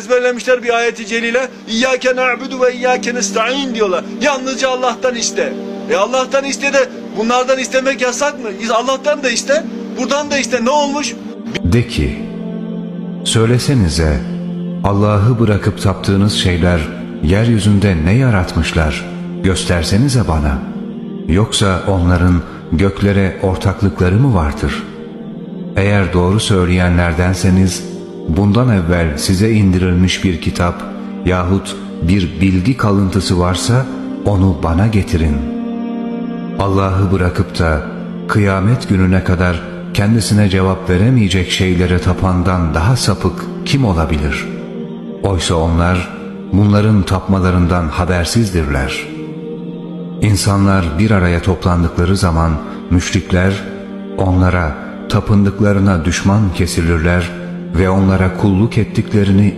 ezberlemişler bir ayeti celile. İyyâke na'budu ve iyyâke nesta'in diyorlar. Yalnızca Allah'tan iste. E Allah'tan iste de bunlardan istemek yasak mı? Allah'tan da iste, buradan da iste. Ne olmuş? De ki, söylesenize Allah'ı bırakıp taptığınız şeyler yeryüzünde ne yaratmışlar göstersenize bana. Yoksa onların göklere ortaklıkları mı vardır? Eğer doğru söyleyenlerdenseniz bundan evvel size indirilmiş bir kitap yahut bir bilgi kalıntısı varsa onu bana getirin. Allah'ı bırakıp da kıyamet gününe kadar kendisine cevap veremeyecek şeylere tapandan daha sapık kim olabilir? Oysa onlar bunların tapmalarından habersizdirler. İnsanlar bir araya toplandıkları zaman müşrikler onlara tapındıklarına düşman kesilirler ve onlara kulluk ettiklerini